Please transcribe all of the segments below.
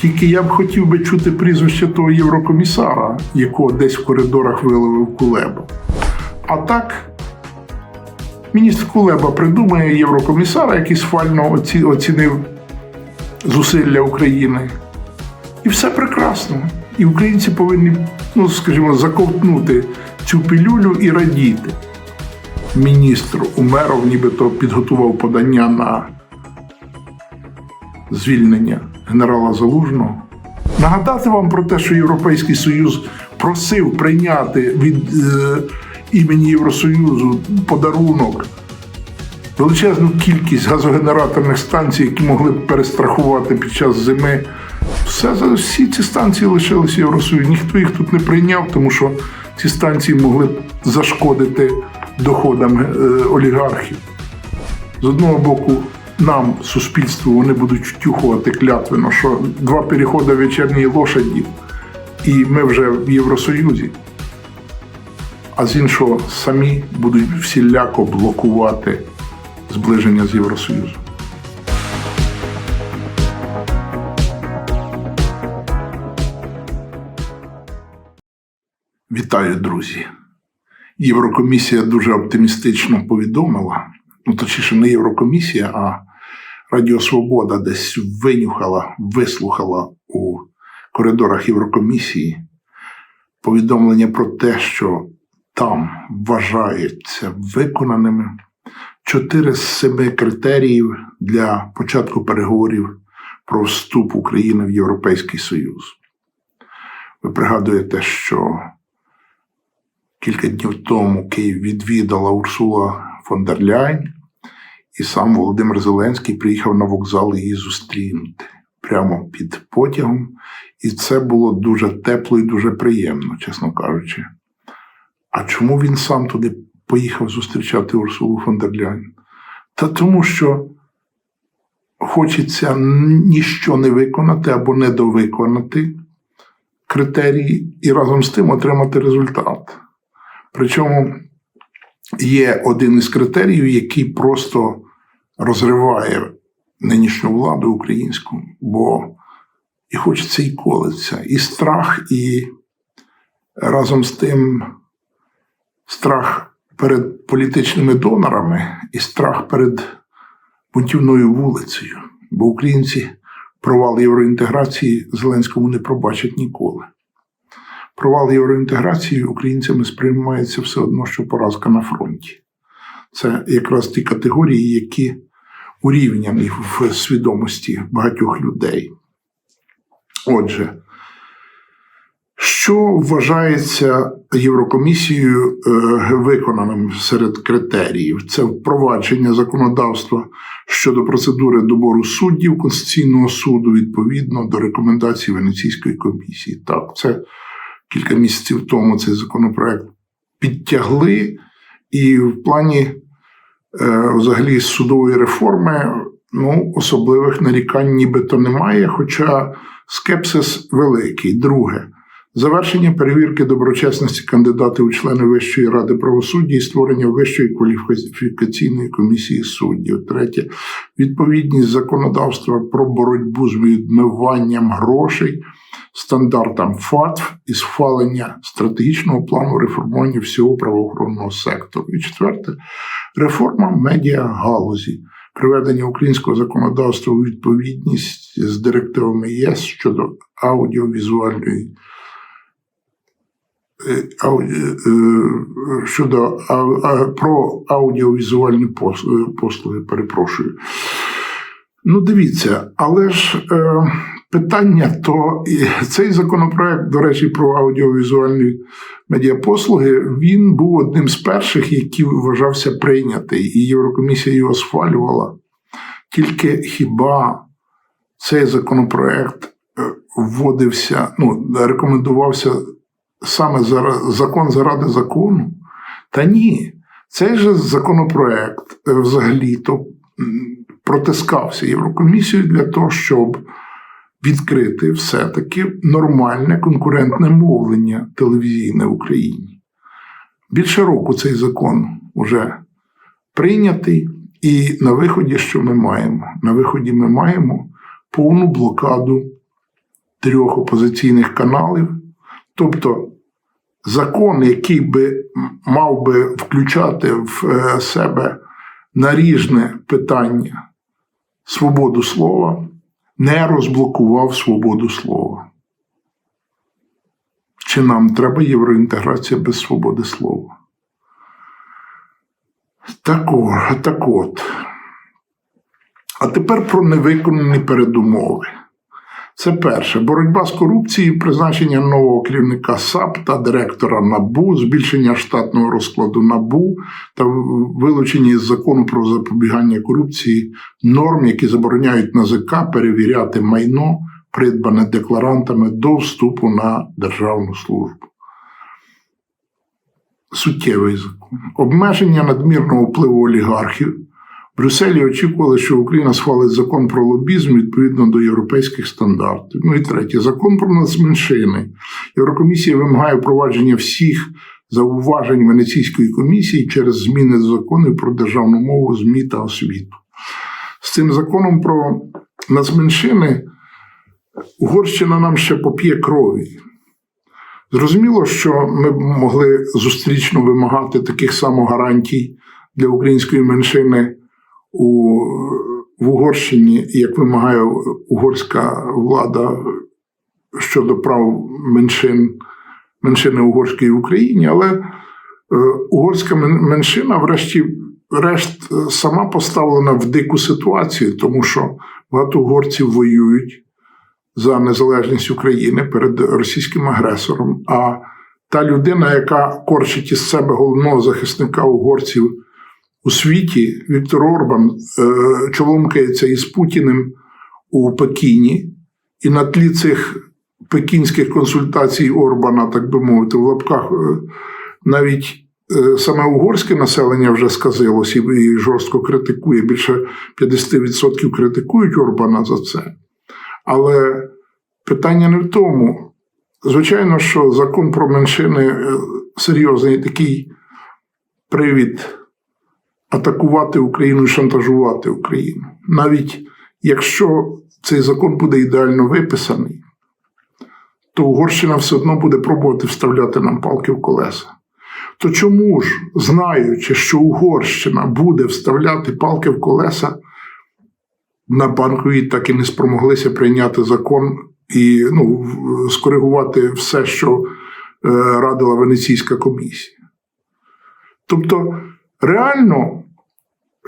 Тільки я б хотів би чути прізвище того єврокомісара, якого десь в коридорах виловив Кулеба. А так, міністр Кулеба придумає єврокомісара, який схвально оці- оцінив зусилля України. І все прекрасно. І українці повинні, ну скажімо, заковтнути цю пілюлю і радіти. Міністр Умеров нібито підготував подання на звільнення генерала Залужного. Нагадати вам про те, що Європейський Союз просив прийняти від е, імені Євросоюзу подарунок величезну кількість газогенераторних станцій, які могли б перестрахувати під час зими. Все за- всі ці станції лишилися Євросоюзу. Ніхто їх тут не прийняв, тому що ці станції могли б зашкодити доходам е, олігархів. З одного боку, нам, суспільству, вони будуть втюхувати клятвено, що два переходи вечірньої лошаді, і ми вже в Євросоюзі. А з іншого, самі будуть всіляко блокувати зближення з Євросоюзом. Вітаю, друзі! Єврокомісія дуже оптимістично повідомила, ну точніше, не Єврокомісія, а Радіо Свобода десь винюхала, вислухала у коридорах Єврокомісії повідомлення про те, що там вважаються виконаними чотири з семи критеріїв для початку переговорів про вступ України в Європейський Союз. Ви пригадуєте, що кілька днів тому Київ відвідала Урсула фон дер Ляйн, і сам Володимир Зеленський приїхав на вокзал її зустрінути прямо під потягом. І це було дуже тепло і дуже приємно, чесно кажучи. А чому він сам туди поїхав зустрічати Урсулу фон дер Ляйн? Та тому, що хочеться ніщо не виконати або недовиконати критерії і разом з тим отримати результат. Причому є один із критеріїв, який просто розриває нинішню владу українську, бо і хочеться і колиться, і страх, і разом з тим страх перед політичними донорами, і страх перед бунтівною вулицею. Бо українці провал євроінтеграції Зеленському не пробачать ніколи. Провал євроінтеграції українцями сприймається все одно, що поразка на фронті. Це якраз ті категорії, які урівняні в свідомості багатьох людей. Отже, що вважається Єврокомісією е, виконаним серед критеріїв? Це впровадження законодавства щодо процедури добору суддів Конституційного суду відповідно до рекомендацій Венеційської комісії. Так, це кілька місяців тому цей законопроект підтягли, і в плані е, взагалі судової реформи ну, особливих нарікань нібито немає, хоча скепсис великий. Друге. Завершення перевірки доброчесності кандидатів у члени Вищої ради правосуддя і створення Вищої кваліфікаційної комісії суддів. Третє відповідність законодавства про боротьбу з відмиванням грошей стандартам ФАТФ і схвалення стратегічного плану реформування всього правоохоронного сектору. І четверте реформа медіагалузі. Приведення українського законодавства у відповідність з директивами ЄС щодо аудіовізуальної е, е, щодо про аудіовізуальні е, послуги, перепрошую. Ну, дивіться, але ж питання то цей законопроект, до речі, про аудіовізуальні медіапослуги, він був одним з перших, який вважався прийнятий, і Єврокомісія його схвалювала. Тільки хіба цей законопроект е, вводився, ну, рекомендувався саме за закон заради закону? Та ні, цей же законопроект е, взагалі-то протискався Єврокомісією для того, щоб відкрити все-таки нормальне конкурентне мовлення телевізійне в Україні. Більше року цей закон вже прийнятий, і на виході, що ми маємо? На виході ми маємо повну блокаду трьох опозиційних каналів. Тобто закон, який би мав би включати в е, себе наріжне питання свободу слова, не розблокував свободу слова. Чи нам треба євроінтеграція без свободи слова? Так, от, так от. А тепер про невиконані передумови. Це перше боротьба з корупцією, призначення нового керівника САП та директора НАБУ, збільшення штатного розкладу НАБУ та вилучення із закону про запобігання корупції норм, які забороняють НАЗК перевіряти майно, придбане декларантами до вступу на державну службу. Суттєвий закон. Обмеження надмірного впливу олігархів. Брюсселі очікували, що Україна схвалить закон про лобізм відповідно до європейських стандартів. Ну і третє, закон про нацменшини. Єврокомісія вимагає впровадження всіх зауважень Венеційської комісії через зміни до законів про державну мову, ЗМІ та освіту. З цим законом про нацменшини Угорщина нам ще поп'є крові. Зрозуміло, що ми б могли зустрічно вимагати таких само гарантій для української меншини у, в Угорщині, як вимагає угорська влада щодо прав меншин, меншини угорської в Україні, але е, угорська меншина, врешті, решт, е, сама поставлена в дику ситуацію, тому що багато угорців воюють за незалежність України перед російським агресором. А та людина, яка корчить із себе головного захисника угорців у світі, Віктор Орбан, е, чоломкається із Путіним у Пекіні, і на тлі цих пекінських консультацій Орбана, так би мовити, в лапках е, навіть е, саме угорське населення вже сказилось і жорстко критикує. Більше 50% критикують Орбана за це. Але питання не в тому. Звичайно, що закон про меншини серйозний такий привід атакувати Україну і шантажувати Україну. Навіть якщо цей закон буде ідеально виписаний, то Угорщина все одно буде пробувати вставляти нам палки в колеса. То чому ж, знаючи, що Угорщина буде вставляти палки в колеса, на банковій так і не спромоглися прийняти закон і ну, скоригувати все, що е, радила Венеційська комісія. Тобто, реально,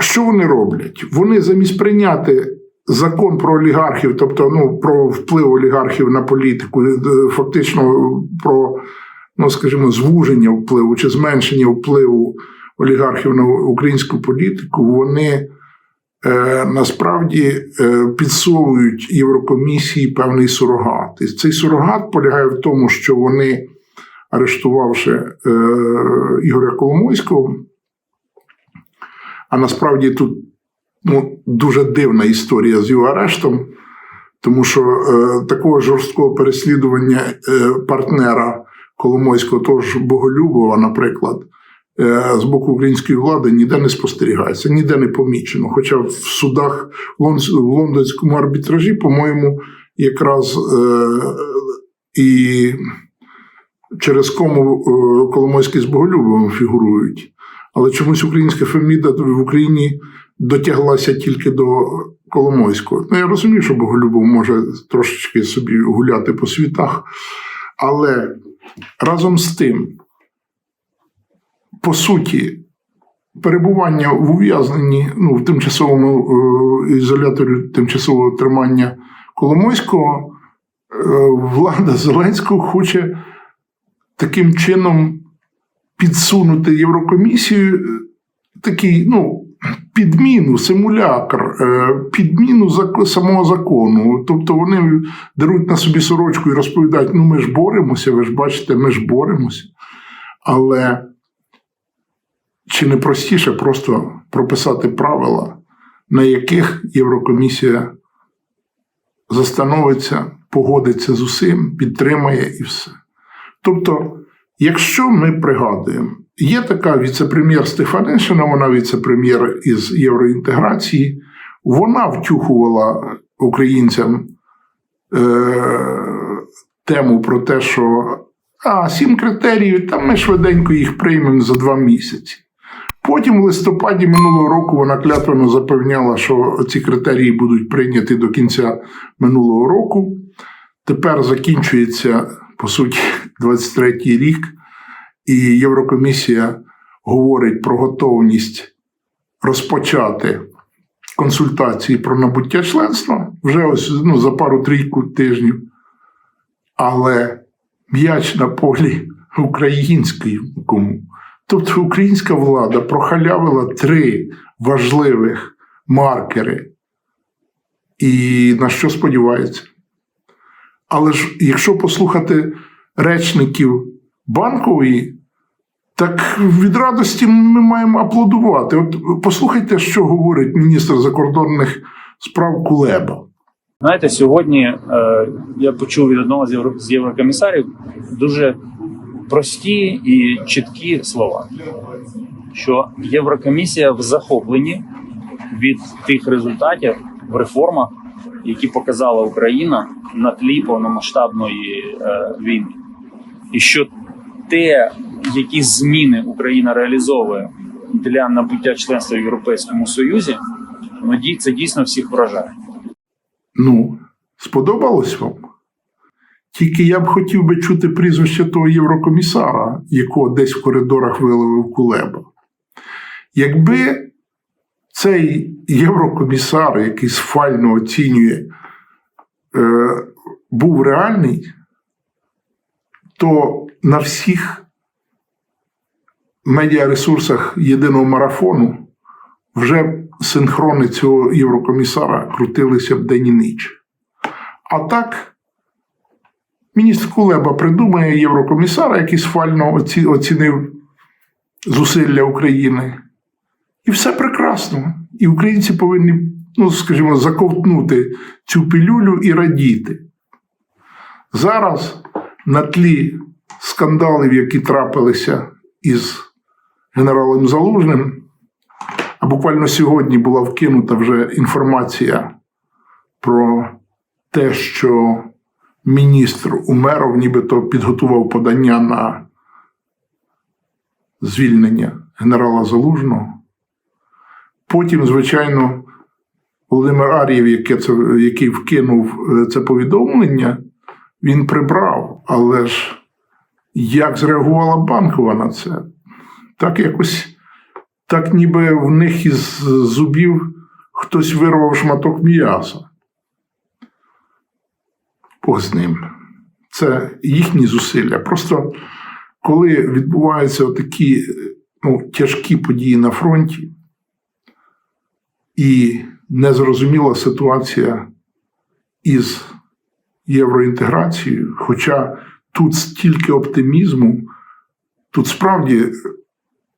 що вони роблять? Вони замість прийняти закон про олігархів, тобто ну, про вплив олігархів на політику, е, фактично про, ну, скажімо, звуження впливу чи зменшення впливу олігархів на українську політику, вони е, насправді е, підсовують Єврокомісії певний сурогат. І цей сурогат полягає в тому, що вони, арештувавши е, Ігоря Коломойського, а насправді тут ну, дуже дивна історія з його арештом, тому що е, такого жорсткого переслідування е, партнера Коломойського, того ж Боголюбова, наприклад, е, з боку української влади ніде не спостерігається, ніде не помічено. Хоча в судах в лондонському арбітражі, по-моєму, якраз е, і через кому е, Коломойський з Боголюбовим фігурують. Але чомусь українська феміда в Україні дотяглася тільки до Коломойського. Ну, я розумію, що Боголюбов може трошечки собі гуляти по світах, але разом з тим, по суті, перебування в ув'язненні ну, в тимчасовому е, ізоляторі тимчасового тримання Коломойського, е, влада Зеленського хоче таким чином підсунути Єврокомісію е, такий, ну, підміну, симулякр, е, підміну самого закону. Тобто вони дарують на собі сорочку і розповідають: ну ми ж боремося, ви ж бачите, ми ж боремося. Але чи не простіше просто прописати правила, на яких Єврокомісія застановиться, погодиться з усім, підтримає і все. Тобто, якщо ми пригадуємо, є така віце-прем'єр Стефанишина, вона віце-прем'єр із євроінтеграції, вона втюхувала українцям е, тему про те, що а, сім критеріїв, та ми швиденько їх приймемо за два місяці. Потім в листопаді минулого року вона клятвено запевняла, що ці критерії будуть прийняті до кінця минулого року. Тепер закінчується, по суті, 23-й рік, і Єврокомісія говорить про готовність розпочати консультації про набуття членства вже ось ну, за пару-трійку тижнів. Але м'яч на полі українському. Тобто українська влада прохалявила три важливих маркери. І на що сподівається? Але ж якщо послухати речників банкової, так від радості ми маємо аплодувати. От послухайте, що говорить міністр закордонних справ Кулеба. Знаєте, сьогодні е, я почув від одного з, євро, з єврокомісарів дуже прості і чіткі слова, що Єврокомісія в захопленні від тих результатів в реформах, які показала Україна на тлі повномасштабної е, війни, і що те, які зміни Україна реалізовує для набуття членства в Європейському Союзі, ну, це дійсно всіх вражає. Ну, сподобалось вам? Тільки я б хотів би чути прізвище того єврокомісара, якого десь в коридорах виловив Кулеба. Якби цей єврокомісар, який сфально оцінює, е, був реальний, то на всіх медіаресурсах єдиного марафону вже синхрони цього єврокомісара крутилися б день і ніч. А так, міністр Кулеба придумає єврокомісара, який сфально оці- оцінив зусилля України. І все прекрасно. І українці повинні, ну, скажімо, заковтнути цю пілюлю і радіти. Зараз на тлі скандалів, які трапилися із генералом Залужним, а буквально сьогодні була вкинута вже інформація про те, що міністр Умеров нібито підготував подання на звільнення генерала Залужного. Потім, звичайно, Володимир Ар'єв, яке це, який вкинув е, це повідомлення, він прибрав. Але ж як зреагувала банкова на це? Так якось так ніби в них із зубів хтось вирвав шматок м'яса. Бог з ним. Це їхні зусилля. Просто коли відбуваються такі ну, тяжкі події на фронті, і незрозуміла ситуація із євроінтеграцією, хоча тут стільки оптимізму, тут справді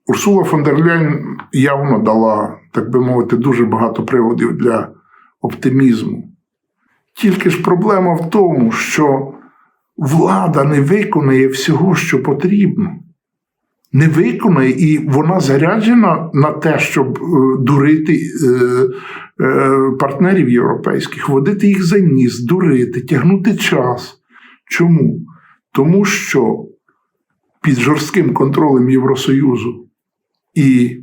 Урсула фон дер Ляйн явно дала, так би мовити, дуже багато приводів для оптимізму. Тільки ж проблема в тому, що влада не виконує всього, що потрібно. Не виконує, і вона заряджена на те, щоб е, дурити е, е, партнерів європейських, водити їх за ніс, дурити, тягнути час. Чому? Тому що під жорстким контролем Євросоюзу і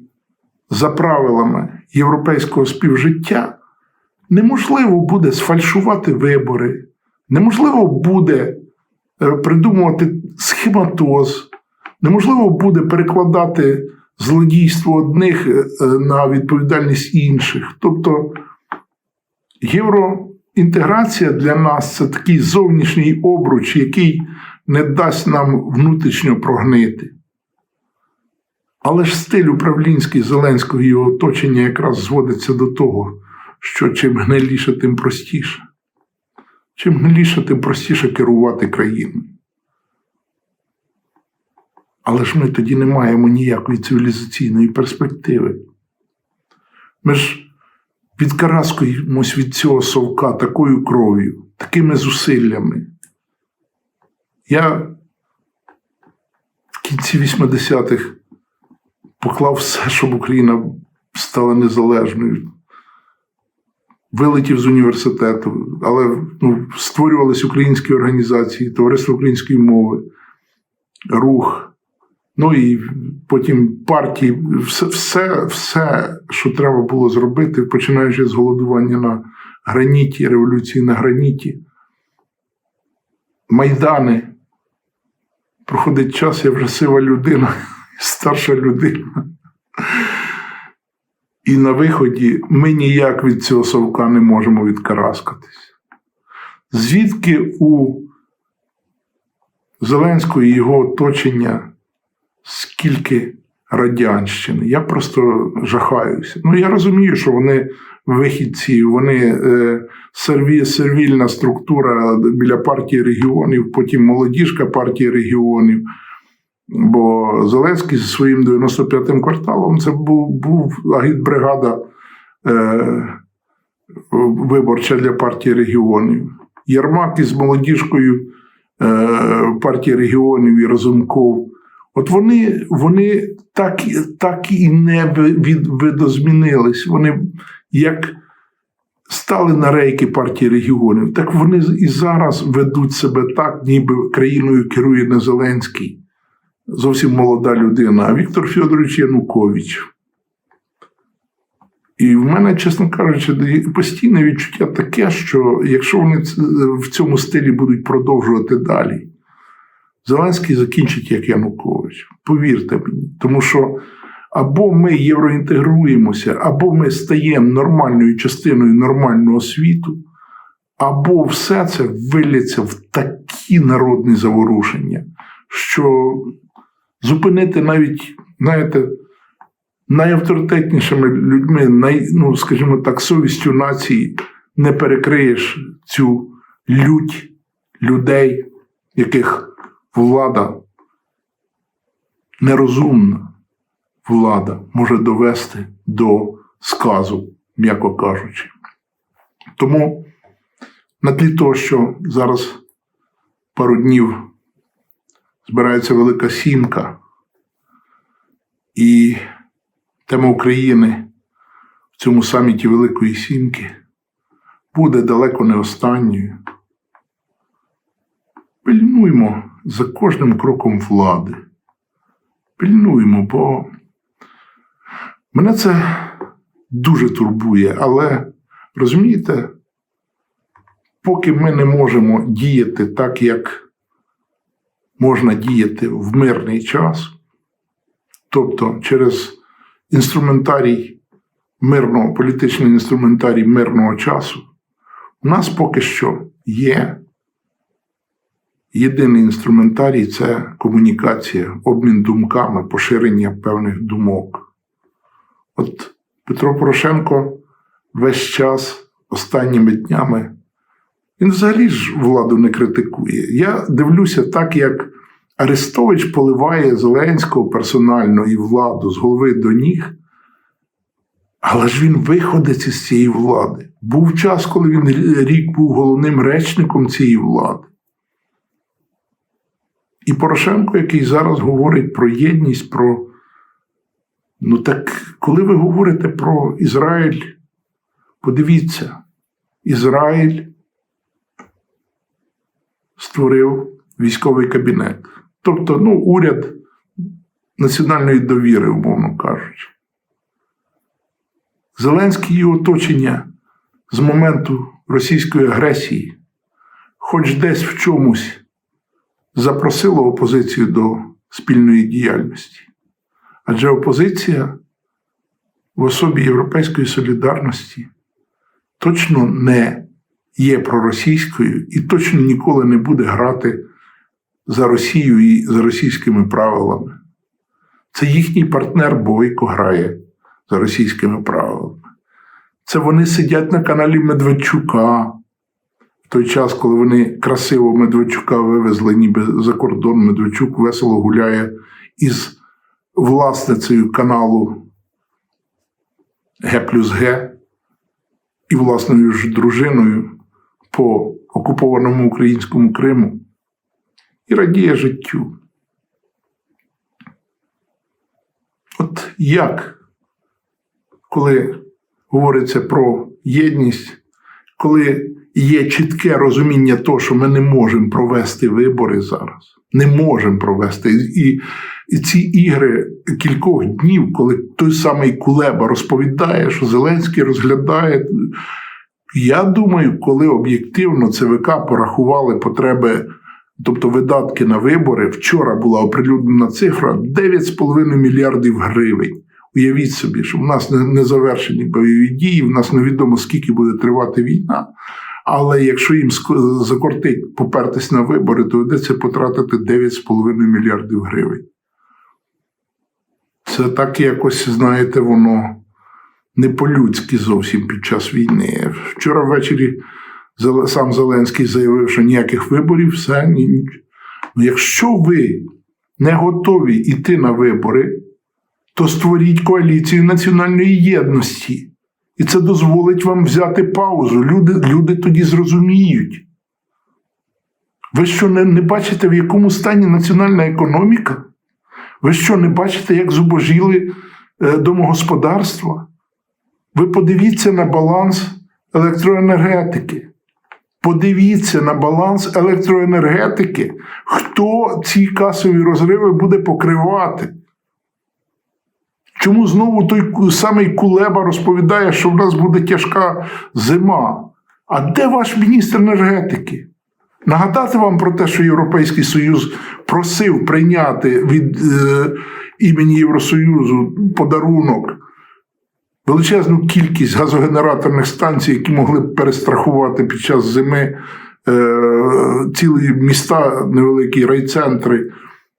за правилами європейського співжиття неможливо буде сфальшувати вибори, неможливо буде придумувати схематоз, неможливо буде перекладати злодійство одних е, на відповідальність інших. Тобто євроінтеграція для нас це такий зовнішній обруч, який не дасть нам внутрішньо прогнити. Але ж стиль управлінський Зеленського і його оточення якраз зводиться до того, що чим гниліше, тим простіше. Чим гниліше, тим простіше керувати країною. Але ж ми тоді не маємо ніякої цивілізаційної перспективи. Ми ж відкараскуємось від цього совка такою кров'ю, такими зусиллями. Я в кінці 80-х поклав все, щоб Україна стала незалежною. вилетів з університету, але ну, створювалися українські організації, Товариство української мови, рух. Ну і потім партії, все, все, все, що треба було зробити, починаючи з голодування на граніті, революції на граніті, майдани. Проходить час, я вже сива людина, старша людина. І на виході ми ніяк від цього совка не можемо відкараскатись. Звідки у Зеленського і його оточення скільки радянщини? Я просто жахаюся. Ну, я розумію, що вони вихідці, вони е, серві, сервільна структура біля партії регіонів, потім молодіжка партії регіонів. Бо Зеленський зі своїм 95-м кварталом це був, був агітбригада е, виборча для партії регіонів. Єрмак із молодіжкою е, партії регіонів і Разумков. От вони, вони так, так і не видозмінились. Вони як стали на рейки партії регіонів, так вони і зараз ведуть себе так, ніби країною керує не Зеленський зовсім молода людина, а Віктор Федорович Янукович. І в мене, чесно кажучи, постійне відчуття таке, що якщо вони в цьому стилі будуть продовжувати далі, Зеленський закінчить як Янукович. Повірте мені. Тому що або ми євроінтегруємося, або ми стаємо нормальною частиною нормального світу, або все це виліться в такі народні заворушення, що зупинити навіть, знаєте, найавторитетнішими людьми, най, ну, скажімо так, совістю нації не перекриєш цю лють людей, яких влада нерозумна влада може довести до сказу, м'яко кажучи. Тому на тлі того, що зараз пару днів збирається Велика Сімка, і тема України в цьому саміті Великої Сімки буде далеко не останньою. Пильнуймо за кожним кроком влади. Пильнуймо, бо мене це дуже турбує, але розумієте, поки ми не можемо діяти так, як можна діяти в мирний час, тобто через інструментарій мирного, політичний інструментарій мирного часу, у нас поки що є єдиний інструментарій це комунікація, обмін думками, поширення певних думок. От Петро Порошенко весь час останніми днями він взагалі ж владу не критикує. Я дивлюся так, як Арестович поливає Зеленського персонально і владу з голови до ніг. Але ж він виходить із цієї влади. Був час, коли він рік був головним речником цієї влади. І Порошенко, який зараз говорить про єдність, про. Ну так, коли ви говорите про Ізраїль, подивіться, Ізраїль створив військовий кабінет. Тобто, ну, уряд національної довіри, умовно кажучи. Зеленський і оточення з моменту російської агресії, хоч десь в чомусь запросило опозицію до спільної діяльності. Адже опозиція в особі Європейської солідарності точно не є проросійською і точно ніколи не буде грати за Росію і за російськими правилами. Це їхній партнер Бойко грає за російськими правилами. Це вони сидять на каналі Медведчука той час, коли вони красиво Медведчука вивезли, ніби за кордон Медведчук весело гуляє із власницею каналу Г плюс Г і власною ж дружиною по окупованому українському Криму і радіє життю. От як, коли говориться про єдність, коли є чітке розуміння того, що ми не можемо провести вибори зараз. Не можемо провести. І, і ці ігри кількох днів, коли той самий Кулеба розповідає, що Зеленський розглядає. Я думаю, коли об'єктивно ЦВК порахували потреби, тобто видатки на вибори, вчора була оприлюднена цифра 9,5 мільярдів гривень. Уявіть собі, що в нас не, завершені бойові дії, в нас невідомо скільки буде тривати війна. Але якщо їм закортить попертись на вибори, то доведеться потратити 9,5 мільярдів гривень. Це так якось, знаєте, воно не по-людськи зовсім під час війни. Вчора ввечері сам Зеленський заявив, що ніяких виборів, все ні. Ну, якщо ви не готові йти на вибори, то створіть коаліцію національної єдності. І це дозволить вам взяти паузу. Люди, люди тоді зрозуміють. Ви що не, не бачите, в якому стані національна економіка? Ви що не бачите, як зубожіли е, домогосподарства? Ви подивіться на баланс електроенергетики. Подивіться на баланс електроенергетики. Хто ці касові розриви буде покривати? Чому знову той самий Кулеба розповідає, що в нас буде тяжка зима? А де ваш міністр енергетики? Нагадати вам про те, що Європейський Союз просив прийняти від е, імені Євросоюзу подарунок величезну кількість газогенераторних станцій, які могли б перестрахувати під час зими е, цілі міста, невеликі райцентри.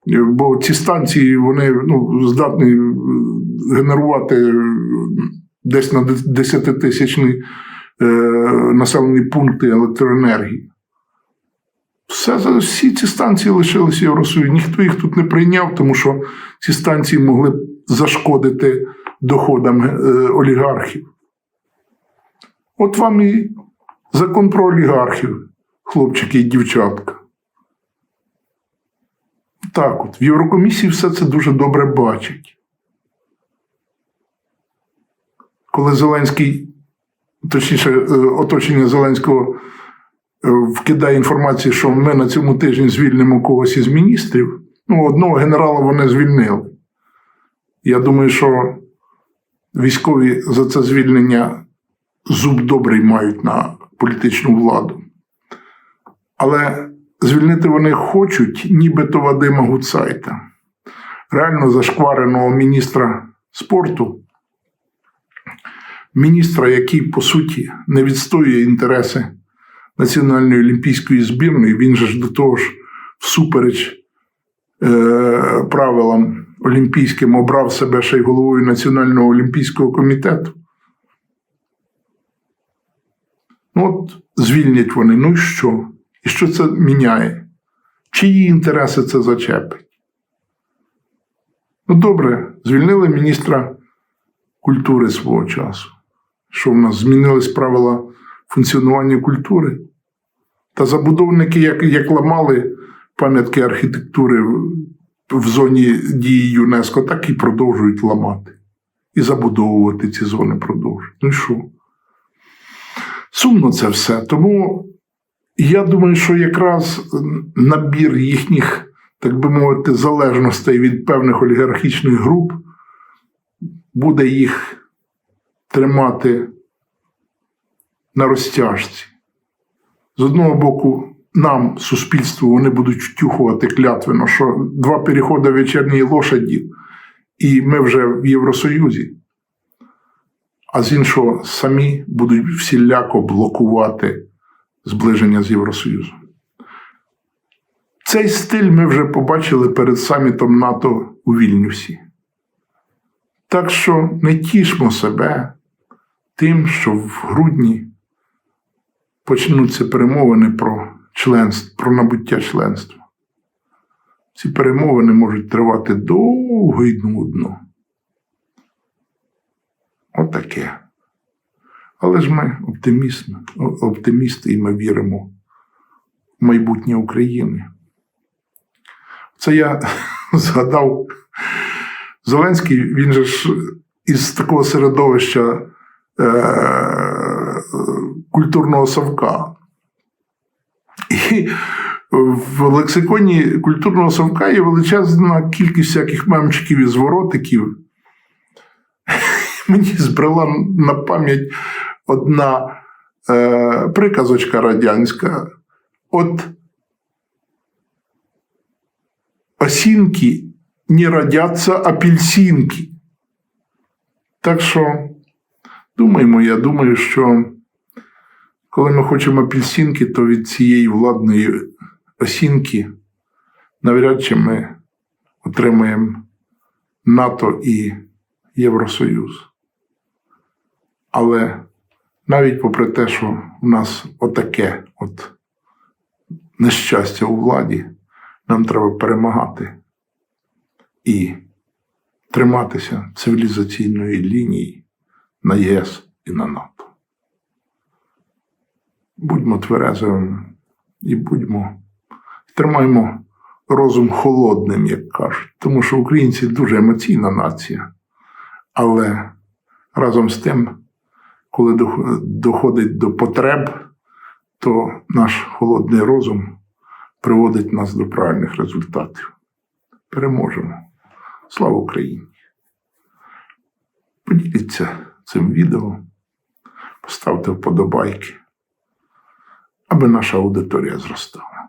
Бо ці станції вони ну, здатні генерувати е, десь на 10-тисячні е, населені пункти електроенергії. Все, всі ці станції лишилися Євросоюзу. Ніхто їх тут не прийняв, тому що ці станції могли б зашкодити доходам е, олігархів. От вам і закон про олігархів, хлопчики і дівчатка. Так от, в Єврокомісії все це дуже добре бачать. Коли Зеленський, точніше, е, оточення Зеленського е, вкидає інформацію, що ми на цьому тижні звільнимо когось із міністрів, ну, одного генерала вони звільнили. Я думаю, що військові за це звільнення зуб добрий мають на політичну владу. Але звільнити вони хочуть, нібито Вадима Гуцайта, реально зашквареного міністра спорту, міністра, який, по суті, не відстоює інтереси Національної олімпійської збірної, він же ж до того ж, всупереч е, правилам олімпійським, обрав себе ще й головою Національного олімпійського комітету. Ну, от звільнять вони. Ну і що? І що це міняє? Чиї інтереси це зачепить? Ну, добре, звільнили міністра культури свого часу. Що в нас змінились правила функціонування культури? Та забудовники, як, як ламали пам'ятки архітектури в, зоні дії ЮНЕСКО, так і продовжують ламати. І забудовувати ці зони продовжують. Ну і що? Сумно це все. Тому я думаю, що якраз набір їхніх, так би мовити, залежностей від певних олігархічних груп буде їх тримати на розтяжці. З одного боку, нам, суспільству, вони будуть втюхувати клятвено, що два переходи вечірньої лошаді, і ми вже в Євросоюзі. А з іншого, самі будуть всіляко блокувати зближення з Євросоюзом. Цей стиль ми вже побачили перед самітом НАТО у Вільнюсі. Так що не тішмо себе тим, що в грудні почнуться перемовини про членство, про набуття членства. Ці перемовини можуть тривати довго і нудно. Отаке. Але ж ми оптимісти, оптимісти і ми віримо в майбутнє України. Це я згадав Зеленський, він же ж із такого середовища культурного совка. І в лексиконі культурного совка є величезна кількість всяких мемчиків і зворотиків. Мені збрела на пам'ять одна е, приказочка радянська. От осінки не родяться апельсинки. Так що, думаємо, я думаю, що коли ми хочемо апельсинки, то від цієї владної осінки навряд чи ми отримаємо НАТО і Євросоюз. Але навіть попри те, що у нас отаке от нещастя у владі, нам треба перемагати і триматися цивілізаційної лінії на ЄС і на НАТО. Будьмо тверезими і будьмо, тримаймо розум холодним, як кажуть, тому що українці дуже емоційна нація. Але разом з тим, коли доходить до потреб, то наш холодний розум приводить нас до правильних результатів. Переможемо. Слава Україні! Поділіться цим відео, поставте вподобайки, аби наша аудиторія зростала.